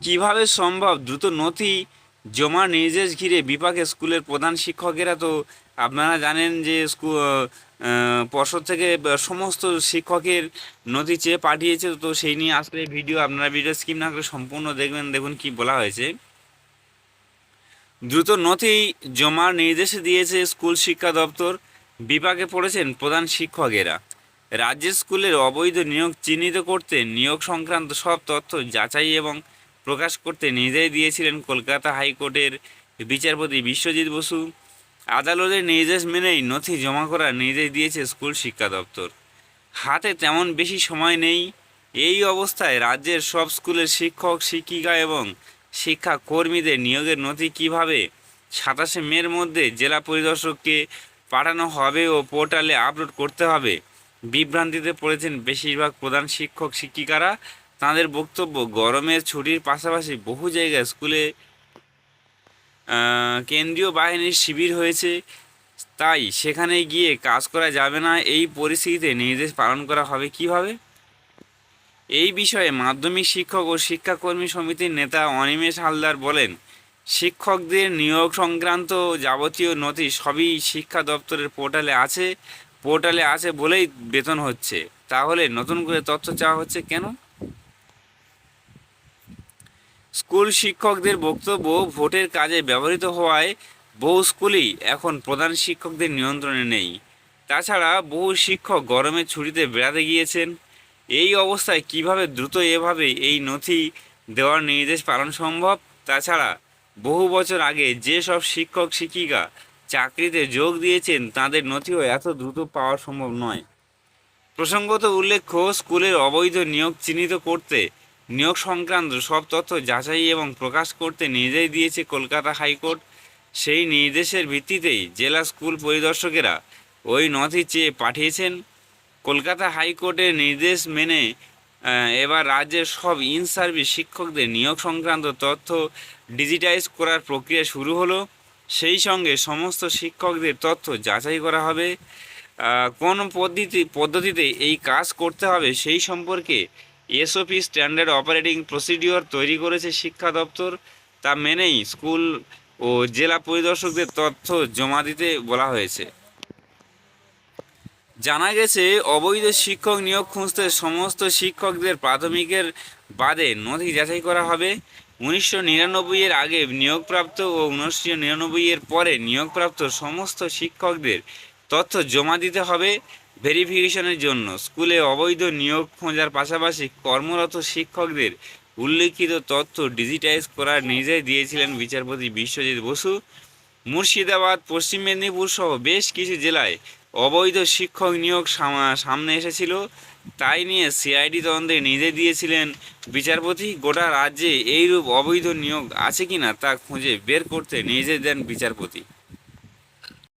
কীভাবে সম্ভব? দ্রুত নথি জমা নির্দেশ ঘিরে বিপাকে স্কুলের প্রধান শিক্ষকেরা তো আপনারা জানেন যে স্কুল পর্ষদ থেকে সমস্ত শিক্ষকের নথি চেয়ে পাঠিয়েছে, তো সেই নিয়ে আসলে ভিডিও, আপনারা ভিডিও স্কিপ না করে সম্পূর্ণ দেখবেন, দেখুন কি বলা হয়েছে। দ্রুত নথি জমার নির্দেশ দিয়েছে স্কুল শিক্ষা দপ্তর, বিপাকে পড়েছেন প্রধান শিক্ষকেরা। রাজ্যের স্কুলের অবৈধ নিয়োগ চিহ্নিত করতে নিয়োগ সংক্রান্ত সব তথ্য যাচাই এবং প্রকাশ করতে নির্দেশ দিয়েছিলেন কলকাতা হাইকোর্টের বিচারপতি বিশ্বজিৎ বসু। আদালতের নির্দেশ মেনেই নথি জমা করার নির্দেশ দিয়েছে স্কুল শিক্ষা দপ্তর। হাতে তেমন বেশি সময় নেই। এই অবস্থায় রাজ্যের সব স্কুলের শিক্ষক, শিক্ষিকা এবং শিক্ষা কর্মীদের নিয়োগের নথি কীভাবে সাতাশে মের মধ্যে জেলা পরিদর্শককে পাঠানো হবে ও পোর্টালে আপলোড করতে হবে, বিভ্রান্তিতে পড়েছেন বেশিরভাগ প্রধান শিক্ষক, শিক্ষিকারা। তাদের বক্তব্য, গরমের ছুটির পাশাপাশি বহু জায়গায় স্কুলে কেন্দ্রীয় বাহিনীর শিবির হয়েছে। তাই সেখানে গিয়ে কাজ করা যাবে না, এই পরিস্থিতিতে নির্দেশ পালন করা হবে কীভাবে? এই বিষয়ে মাধ্যমিক শিক্ষক ও শিক্ষাকর্মী সমিতির নেতা অনিমেষ হালদার বলেন, শিক্ষকদের নিয়োগ সংক্রান্ত যাবতীয় নথি সবই শিক্ষা দপ্তরের পোর্টালে আছে পোর্টালে আছে বলেই বেতন হচ্ছে। তাহলে নতুন করে তথ্য চাওয়া হচ্ছে কেন? স্কুল শিক্ষকদের বক্তব্য ভোটের কাজে ব্যবহৃত হওয়ায় বহু স্কুলই এখন প্রধান শিক্ষকদের নিয়ন্ত্রণে নেই। তাছাড়া বহু শিক্ষক গরমের ছুটিতে বেড়াতে গিয়েছেন। এই অবস্থায় কীভাবে দ্রুত এভাবে এই নথি দেওয়ার নির্দেশ পালন সম্ভব? তাছাড়া বহু বছর আগে যে সব শিক্ষক শিক্ষিকা চাকরিতে যোগ দিয়েছেন, তাদের নথিও এত দ্রুত পাওয়া সম্ভব নয়। প্রসঙ্গত উল্লেখ্য, স্কুলের অবৈধ নিয়োগ চিহ্নিত করতে নিয়োগ সংক্রান্ত সব তথ্য যাচাই এবং প্রকাশ করতে নির্দেশ দিয়েছে কলকাতা হাইকোর্ট। সেই নির্দেশের ভিত্তিতেই জেলা স্কুল পরিদর্শকেরা ওই নথি চেয়ে পাঠিয়েছেন। কলকাতা হাইকোর্টের নির্দেশ মেনে এবার রাজ্যের সব ইন সার্ভিস শিক্ষকদের নিয়োগ সংক্রান্ত তথ্য ডিজিটাইজ করার প্রক্রিয়া শুরু হলো। সেই সঙ্গে সমস্ত শিক্ষকদের তথ্য যাচাই করা হবে। কোন পদ্ধতি, পদ্ধতিতে এই কাজ করতে হবে সেই সম্পর্কে এসওপি স্ট্যান্ডার্ড অপারেটিং প্রসিডিওর তৈরি করেছে শিক্ষা দপ্তর। তা মেনেই স্কুল ও জেলা পরিদর্শকদের তথ্য জমা দিতে বলা হয়েছে। জানা গেছে, অবৈধ শিক্ষক নিয়োগ খুঁজতে সমস্ত শিক্ষকদের প্রাথমিকের বাদে নথি যাচাই করা হবে। উনিশশো নিরানব্বই এর আগে নিয়োগপ্রাপ্ত ও উনিশশো নিরানব্বই এর পরে নিয়োগপ্রাপ্ত সমস্ত শিক্ষকদের তথ্য জমা দিতে হবে। ভেরিফিকেশনের জন্য স্কুলে অবৈধ নিয়োগ খোঁজার পাশাপাশি কর্মরত শিক্ষকদের উল্লেখিত তথ্য ডিজিটাইজ করার নির্দেশ দিয়েছিলেন বিচারপতি বিশ্বজিৎ বসু। মুর্শিদাবাদ, পশ্চিম মেদিনীপুর সহ বেশ কিছু জেলায় অবৈধ শিক্ষক নিয়োগ সামনে এসেছিল। তাই নিয়ে সিআইডি তদন্তে নির্দেশ দিয়েছিলেন বিচারপতি। গোটা রাজ্যে এইরূপ অবৈধ নিয়োগ আছে কিনা তা খুঁজে বের করতে নির্দেশ দেন বিচারপতি।